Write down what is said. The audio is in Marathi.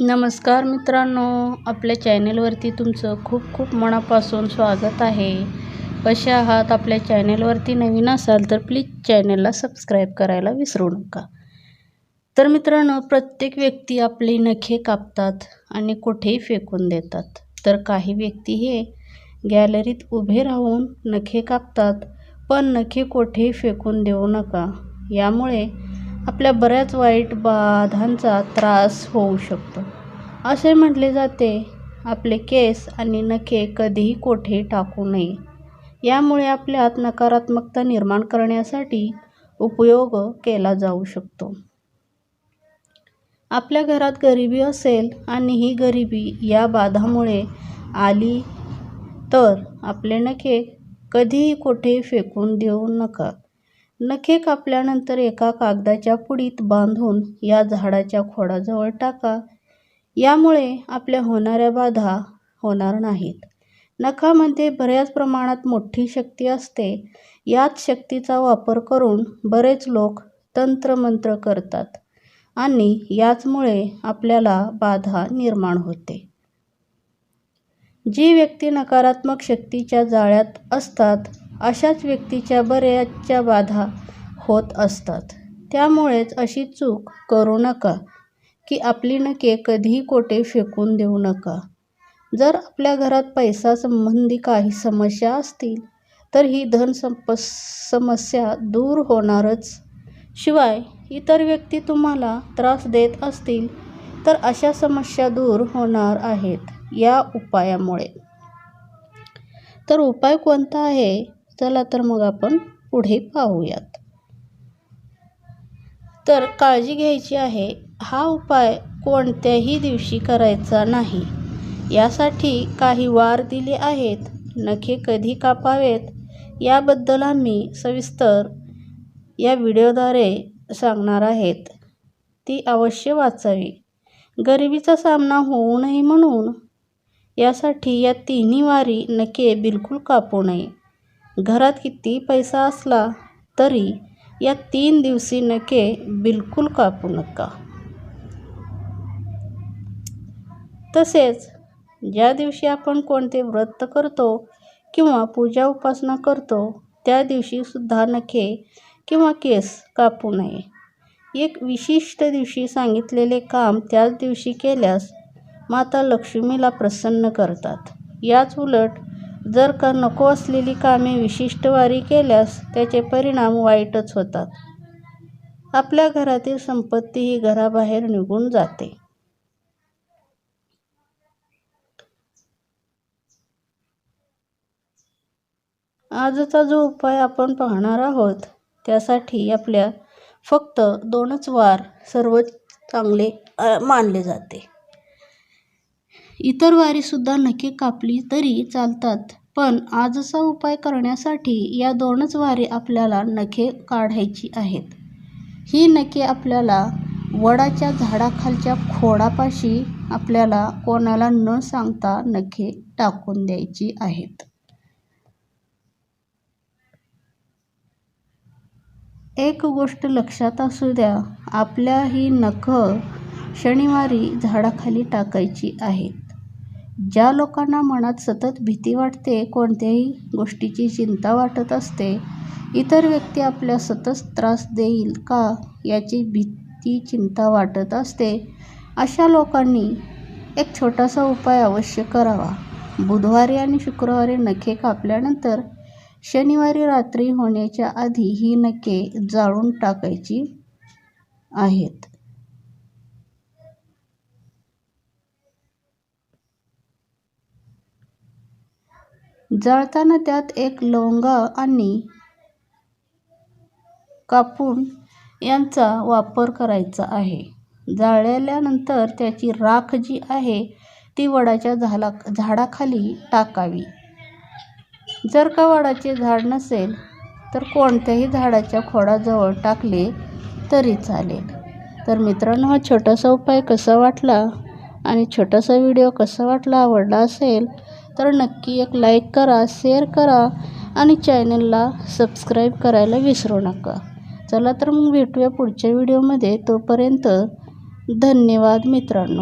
नमस्कार मित्रांनो आपल्या चॅनेलवरती तुमचं खूप खूप मनापासून स्वागत आहे. कसे आहात आपल्या चॅनेलवरती नवीन असाल तर प्लीज चॅनेलला सबस्क्राईब करायला विसरू नका. तर मित्रांनो प्रत्येक व्यक्ती आपली नखे कापतात आणि कुठेही फेकून देतात. तर काही व्यक्ती हे गॅलरीत उभे राहून नखे कापतात पण नखे कुठेही फेकून देऊ नका. यामुळे आपल्या बऱ्याच वाईट बाधांचा त्रास होऊ शकतो. असे म्हटले जाते आपले केस आणि नखे कधीही कोठे टाकू नये. यामुळे आपल्यात नकारात्मकता निर्माण करण्यासाठी उपयोग केला जाऊ शकतो. आपल्या घरात गरिबी असेल आणि ही गरिबी या बाधामुळे आली तर आपले नखे कधीही कोठे फेकून देऊ नका. नखे कापल्यानंतर एका कागदाच्या पुडीत बांधून या झाडाच्या खोडाजवळ टाका. यामुळे आपल्या होणाऱ्या बाधा होणार नाहीत. नखामध्ये बऱ्याच प्रमाणात मोठी शक्ती असते. याच शक्तीचा वापर करून बरेच लोक तंत्रमंत्र करतात आणि याचमुळे आपल्याला बाधा निर्माण होते. जी व्यक्ती नकारात्मक शक्तीच्या जाळ्यात असतात अशाच व्यक्तीच्या बऱ्याचशा बाधा होत असतात. त्यामुळेच अशी चूक करू नका. की आपली नके कधीही कोठे फेकून देऊ नका. जर आपल्या घरात पैसा संबंधी काही समस्या असतील तर ही धन संप समस्या दूर होणारच. शिवाय इतर व्यक्ती तुम्हाला त्रास देत असतील तर अशा समस्या दूर होणार आहेत या उपायामुळे. तर उपाय कोणता आहे? चला तर मग आपण पुढे पाहूयात. तर काळजी घ्यायची आहे. हा उपाय कोणत्याही दिवशी करायचा नाही. यासाठी काही वार दिले आहेत. नखे कधी कापावेत? याबद्दल आम्ही सविस्तर या व्हिडिओद्वारे सांगणार आहेत. ती अवश्य वाचावी. गरिबीचा सामना होऊ नये म्हणून यासाठी या तिन्ही वारी नखे बिलकुल कापू नये. घरात किती पैसा असला तरी या तीन दिवशी नखे बिलकुल कापू नका. तसेच ज्या दिवशी आपण कोणते व्रत करतो किंवा पूजा उपासना करतो त्या दिवशीसुद्धा नखे किंवा केस कापू नये. एक विशिष्ट दिवशी सांगितलेले काम त्याच दिवशी केल्यास माता लक्ष्मीला प्रसन्न करतात. याच उलट जर का नको असलेली कामे विशिष्ट वारी केल्यास त्याचे परिणाम वाईटच होतात. आपल्या घरातील संपत्ती ही घराबाहेर निघून जाते. आजचा जो उपाय आपण पाहणार आहोत त्यासाठी आपल्या फक्त दोनच वार सर्व चांगले मानले जाते. इतर वारीसुद्धा नखे कापली तरी चालतात. पण आजचा उपाय करण्यासाठी या दोनच वारी आपल्याला नखे काढायची आहेत. ही नखे आपल्याला वडाच्या झाडाखालच्या खोडापाशी आपल्याला कोणाला न सांगता नखे टाकून द्यायची आहेत. एक गोष्ट लक्षात असू द्या आपल्या ही नखं शनिवारी झाडाखाली टाकायची आहेत. ज्या लोकांना मनात सतत भीती वाटते कोणत्याही गोष्टीची चिंता वाटत असते इतर व्यक्ती आपल्या सतत त्रास देईल का याची भीती चिंता वाटत असते अशा लोकांनी एक छोटासा उपाय अवश्य करावा. बुधवारी आणि शुक्रवारी नखे कापल्यानंतर शनिवारी रात्री होण्याच्या आधी ही नखे जाळून टाकायची आहेत. जाळताना त्यात एक लवंगा आणि कापून यांचा वापर करायचा आहे. जाळल्यानंतर त्याची राख जी आहे ती वडाच्या झाला झाडाखाली टाकावी. जर का वडाचे झाड नसेल तर कोणत्याही झाडाच्या खोडाजवळ टाकले तरी चालेल. तर मित्रांनो हा छोटासा उपाय कसा वाटला आणि छोटासा व्हिडिओ कसा वाटला आवडला असेल तर नक्की एक लाईक करा शेअर करा आणि चॅनलला सबस्क्राईब करायला विसरू नका. चला तर मग भेटूया पुढच्या व्हिडिओमध्ये तोपर्यंत धन्यवाद मित्रांनो.